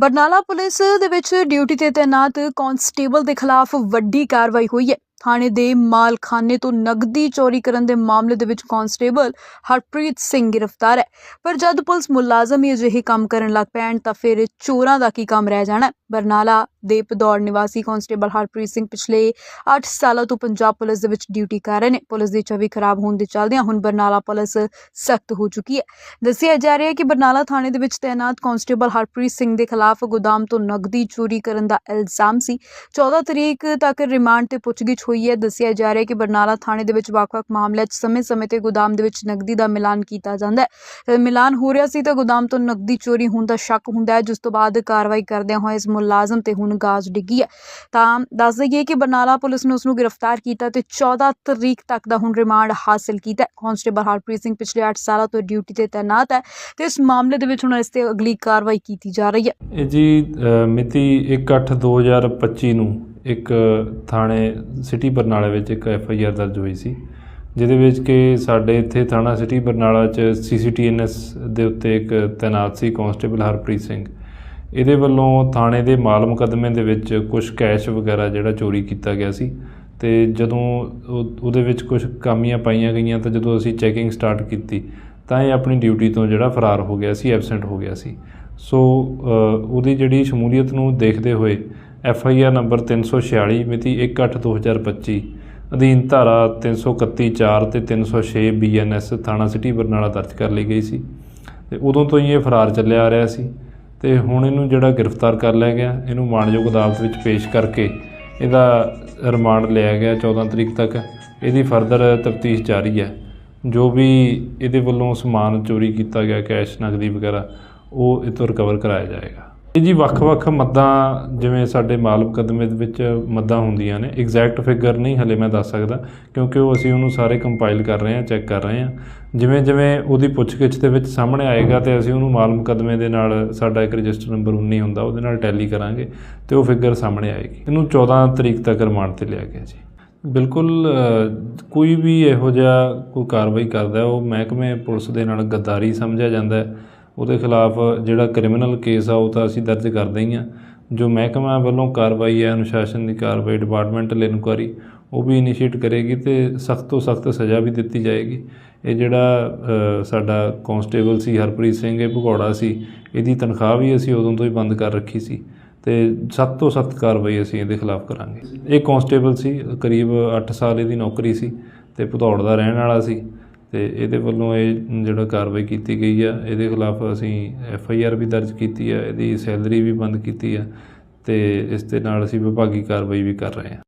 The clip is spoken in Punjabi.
ਬਰਨਾਲਾ ਪੁਲਿਸ ਦੇ ਵਿੱਚ ਡਿਊਟੀ ਤੇ ਤੈਨਾਤ ਕਾਂਸਟੇਬਲ ਦੇ ਖਿਲਾਫ ਵੱਡੀ ਕਾਰਵਾਈ ਹੋਈ ਹੈ। ਥਾਣੇ ਦੇ ਮਾਲਖਾਨੇ ਤੋਂ ਨਗਦੀ ਚੋਰੀ ਕਰਨ ਦੇ ਮਾਮਲੇ ਦੇ ਵਿੱਚ ਕਾਂਸਟੇਬਲ ਹਰਪ੍ਰੀਤ ਸਿੰਘ ਗ੍ਰਿਫਤਾਰ ਹੈ। ਪਰ ਜਦ ਪੁਲਿਸ ਮੁਲਾਜ਼ਮ ਹੀ ਅਜਿਹੇ ਕੰਮ ਕਰਨ ਲੱਗ ਪੈਣ ਤਾਂ ਫਿਰ ਚੋਰਾਂ ਦਾ ਕੀ ਕੰਮ ਰਹਿ ਜਾਣਾ? ਬਰਨਾਲਾ ਦੇ ਪਦੌੜ ਨਿਵਾਸੀ ਕਾਂਸਟੇਬਲ ਹਰਪ੍ਰੀਤ ਸਿੰਘ ਪਿਛਲੇ 8 ਸਾਲਾਂ ਤੋਂ ਪੰਜਾਬ ਪੁਲਿਸ ਦੇ ਵਿੱਚ ਡਿਊਟੀ ਕਰ ਰਹੇ ਨੇ। ਪੁਲਿਸ ਦੀ ਛਵੀ ਖਰਾਬ ਹੋਣ ਦੇ ਚੱਲਦਿਆਂ ਹੁਣ ਬਰਨਾਲਾ ਪੁਲਿਸ ਸਖਤ ਹੋ ਚੁੱਕੀ ਹੈ। ਦੱਸਿਆ ਜਾ ਰਿਹਾ ਹੈ ਕਿ ਬਰਨਾਲਾ ਥਾਣੇ ਦੇ ਵਿੱਚ ਤਾਇਨਾਤ ਕਾਂਸਟੇਬਲ ਹਰਪ੍ਰੀਤ ਸਿੰਘ ਦੇ ਖਿਲਾਫ ਗੋਦਾਮ ਤੋਂ ਨਗਦੀ ਚੋਰੀ ਕਰਨ ਦਾ ਇਲਜ਼ਾਮ ਸੀ। 14 ਤਰੀਕ ਤੱਕ ਰਿਮਾਂਡ ਤੇ ਪੁੱਛਗਿੱਛ ਹੋਈ ਹੈ। ਦੱਸਿਆ ਜਾ ਰਿਹਾ ਹੈ ਕਿ ਬਰਨਾਲਾ ਥਾਣੇ ਦੇ ਵਿੱਚ ਵੱਖ-ਵੱਖ ਮਾਮਲਿਆਂ 'ਚ ਸਮੇਂ-ਸਮੇਂ ਤੇ ਗੋਦਾਮ ਦੇ ਵਿੱਚ ਨਗਦੀ ਦਾ ਮਿਲਾਨ ਕੀਤਾ ਜਾਂਦਾ ਹੈ। ਮਿਲਾਨ ਹੋ ਰਿਹਾ ਸੀ ਤਾਂ ਗੋਦਾਮ ਤੋਂ ਨਗਦੀ ਚੋਰੀ ਹੋਣ ਦਾ ਸ਼ੱਕ ਹੁੰਦਾ ਹੈ, ਜਿਸ ਤੋਂ ਬਾਅਦ ਕਾਰਵਾਈ ਕਰਦਿਆਂ ਹੋਏ ਇਸ ਮੁਲਾਜ਼ਮ ਤੇ ਹੁਣ ਗਾਜ਼ ਡਿੱਗੀ ਹੈ। ਤਾਂ ਦੱਸ ਦਈਏ ਕਿ ਬਰਨਾਲਾ ਪੁਲਿਸ ਨੇ ਉਸ ਨੂੰ ਗ੍ਰਿਫਤਾਰ ਕੀਤਾ ਤੇ 14 ਤਰੀਕ ਤੱਕ ਦਾ ਹੁਣ ਰਿਮਾਂਡ ਹਾਸਲ ਕੀਤਾ ਕਾਂਸਟੇਬਲ ਹਰਪ੍ਰੀਤ ਸਿੰਘ ਪਿਛਲੇ 8 ਸਾਲਾਂ ਤੋਂ ਡਿਊਟੀ ਤੇ ਤੈਨਾਤ ਹੈ ਤੇ ਇਸ ਮਾਮਲੇ ਦੇ ਵਿੱਚ ਹੁਣ ਇਸ ਤੇ ਅਗਲੀ ਕਾਰਵਾਈ ਕੀਤੀ ਜਾ ਰਹੀ ਹੈ। ਇਹ ਜੀ ਮਿਤੀ 1/8/2025 ਨੂੰ ਇੱਕ ਥਾਣੇ, ਸਿਟੀ ਬਰਨਾਲਾ ਵਿੱਚ ਇੱਕ ਐਫ ਆਈ ਆਰ ਦਰਜ ਹੋਈ ਸੀ, ਜਿਹਦੇ ਵਿੱਚ ਕਿ ਸਾਡੇ ਇੱਥੇ ਥਾਣਾ ਸਿਟੀ ਬਰਨਾਲਾ 'ਚ ਸੀਸੀਟੀਐਨਐਸ ਦੇ ਉੱਤੇ ਇੱਕ ਤੈਨਾਤ ਸੀ ਕਾਂਸਟੇਬਲ ਹਰਪ੍ਰੀਤ ਸਿੰਘ। ਇਹਦੇ ਵੱਲੋਂ ਥਾਣੇ ਦੇ ਮਾਲ ਮੁਕੱਦਮੇ ਦੇ ਵਿੱਚ ਕੁਝ ਕੈਸ਼ ਵਗੈਰਾ ਜਿਹੜਾ ਚੋਰੀ ਕੀਤਾ ਗਿਆ ਸੀ ਤੇ ਜਦੋਂ ਉਹਦੇ ਵਿੱਚ ਕੁਝ ਕਾਮੀਆਂ ਪਾਈਆਂ ਗਈਆਂ ਤਾਂ ਜਦੋਂ ਅਸੀਂ ਚੈਕਿੰਗ ਸਟਾਰਟ ਕੀਤੀ ਤਾਂ ਇਹ ਆਪਣੀ ਡਿਊਟੀ ਤੋਂ ਜਿਹੜਾ ਫਰਾਰ ਹੋ ਗਿਆ ਸੀ ਐਬਸੈਂਟ ਹੋ ਗਿਆ ਸੀ। ਸੋ ਉਹਦੀ ਜਿਹੜੀ ਸ਼ਮੂਲੀਅਤ ਨੂੰ ਦੇਖਦੇ ਹੋਏ ਐਫ ਆਈ ਆਰ ਨੰਬਰ 346 ਮਿਤੀ 1/8/2025 ਅਧੀਨ ਧਾਰਾ 331 4 ਤੇ 306 ਬੀ ਐਨ ਐਸ ਥਾਣਾ ਸਿਟੀ ਬਰਨਾਲਾ ਦਰਜ ਕਰ ਲਈ ਗਈ ਸੀ। ਤੇ ਉਦੋਂ ਤੋਂ ਹੀ ਇਹ ਫਰਾਰ ਚੱਲਿਆ ਆ ਰਿਹਾ ਸੀ। ਤੇ ਹੁਣ ਇਹਨੂੰ ਜਿਹੜਾ ਗ੍ਰਿਫਤਾਰ ਕਰ ਲਿਆ ਗਿਆ, ਇਹਨੂੰ ਮਾਣਯੋਗ ਅਦਾਲਤ ਵਿੱਚ ਪੇਸ਼ ਕਰਕੇ ਇਹਦਾ ਰਿਮਾਂਡ ਲਿਆ ਗਿਆ 14 ਤਰੀਕ ਤੱਕ। ਇਹਦੀ ਫਰਦਰ ਤਫਤੀਸ਼ ਜਾਰੀ ਹੈ। ਜੋ ਵੀ ਇਹਦੇ ਵੱਲੋਂ ਸਮਾਨ ਚੋਰੀ ਕੀਤਾ ਗਿਆ, ਕੈਸ਼ ਨਗਦੀ ਵਗੈਰਾ, ਉਹ ਇਹ ਤੋਂ ਰਿਕਵਰ ਕਰਾਇਆ ਜਾਏਗਾ। ਜੀ ਵੱਖ-ਵੱਖ ਮੱਦਾਂ, ਜਿਵੇਂ ਸਾਡੇ ਮਾਲ ਮੁਕੱਦਮੇ ਦੇ ਵਿੱਚ ਮੱਦਾਂ ਹੁੰਦੀਆਂ ਨੇ। ਐਗਜ਼ੈਕਟ ਫਿਗਰ ਨਹੀਂ, ਹਲੇ ਮੈਂ ਦੱਸ ਸਕਦਾ, ਕਿਉਂਕਿ ਉਹ ਅਸੀਂ ਉਹਨੂੰ ਸਾਰੇ ਕੰਪਾਈਲ ਕਰ ਰਹੇ ਹਾਂ ਚੈੱਕ ਕਰ ਰਹੇ ਹਾਂ। ਜਿਵੇਂ ਜਿਵੇਂ ਉਹਦੀ ਪੁੱਛਗਿੱਛ ਦੇ ਵਿੱਚ ਸਾਹਮਣੇ ਆਏਗਾ ਤੇ ਅਸੀਂ ਉਹਨੂੰ ਮਾਲ ਮੁਕੱਦਮੇ ਦੇ ਨਾਲ ਸਾਡਾ ਇੱਕ ਰਜਿਸਟਰ ਨੰਬਰ 19 ਹੁੰਦਾ, ਉਹਦੇ ਨਾਲ ਟੈਲੀ ਕਰਾਂਗੇ ਤੇ ਉਹ ਫਿਗਰ ਸਾਹਮਣੇ ਆਏਗੀ। ਇਹਨੂੰ 14 ਤਰੀਕ ਤੱਕ ਰਿਮਾਂਡ ਤੇ ਲਿਆ ਗਿਆ ਜੀ। ਬਿਲਕੁਲ ਕੋਈ ਵੀ ਇਹੋ ਜਿਹਾ ਕੋਈ ਕਾਰਵਾਈ ਕਰਦਾ, ਉਹ ਮਹਿਕਮੇ ਪੁਲਿਸ ਦੇ ਨਾਲ ਗੱਦਾਰੀ ਸਮਝਿਆ ਜਾਂਦਾ ਹੈ। ਉਹਦੇ ਖਿਲਾਫ ਜਿਹੜਾ ਕ੍ਰਿਮੀਨਲ ਕੇਸ ਆ, ਉਹ ਤਾਂ ਅਸੀਂ ਦਰਜ ਕਰਦੇ ਹੀ ਹਾਂ ਜੋ ਮਹਿਕਮਾ ਵੱਲੋਂ ਕਾਰਵਾਈ ਹੈ, ਅਨੁਸ਼ਾਸਨ ਦੀ ਕਾਰਵਾਈ ਡਿਪਾਰਟਮੈਂਟਲ ਇਨਕੁਆਰੀ ਉਹ ਵੀ ਇਨੀਸ਼ੀਏਟ ਕਰੇਗੀ ਤੇ ਸਖਤ ਤੋਂ ਸਖਤ ਸਜ਼ਾ ਵੀ ਦਿੱਤੀ ਜਾਏਗੀ। ਇਹ ਜਿਹੜਾ ਸਾਡਾ ਕਾਂਸਟੇਬਲ ਸੀ, ਹਰਪ੍ਰੀਤ ਸਿੰਘ, ਇਹ ਭਗੌੜਾ ਸੀ, ਇਹਦੀ ਤਨਖਾਹ ਵੀ ਅਸੀਂ ਉਦੋਂ ਤੋਂ ਹੀ ਬੰਦ ਕਰ ਰੱਖੀ ਸੀ ਤੇ ਸਖਤ ਤੋਂ ਸਖਤ ਕਾਰਵਾਈ ਅਸੀਂ ਇਹਦੇ ਖਿਲਾਫ ਕਰਾਂਗੇ। ਇਹ ਕਾਂਸਟੇਬਲ ਸੀ, ਕਰੀਬ 8 ਸਾਲ ਇਹਦੀ ਨੌਕਰੀ ਸੀ ਤੇ ਭਦੌੜ ਦਾ ਰਹਿਣ ਵਾਲਾ ਸੀ। ਅਤੇ ਇਹਦੇ ਵੱਲੋਂ ਇਹ ਜਿਹੜਾ ਕਾਰਵਾਈ ਕੀਤੀ ਗਈ ਆ, ਇਹਦੇ ਖਿਲਾਫ ਅਸੀਂ ਐਫ ਆਈ ਆਰ ਵੀ ਦਰਜ ਕੀਤੀ ਆ, ਇਹਦੀ ਸੈਲਰੀ ਵੀ ਬੰਦ ਕੀਤੀ ਆ ਅਤੇ ਇਸ ਦੇ ਨਾਲ ਅਸੀਂ ਵਿਭਾਗੀ ਕਾਰਵਾਈ ਵੀ ਕਰ ਰਹੇ ਹਾਂ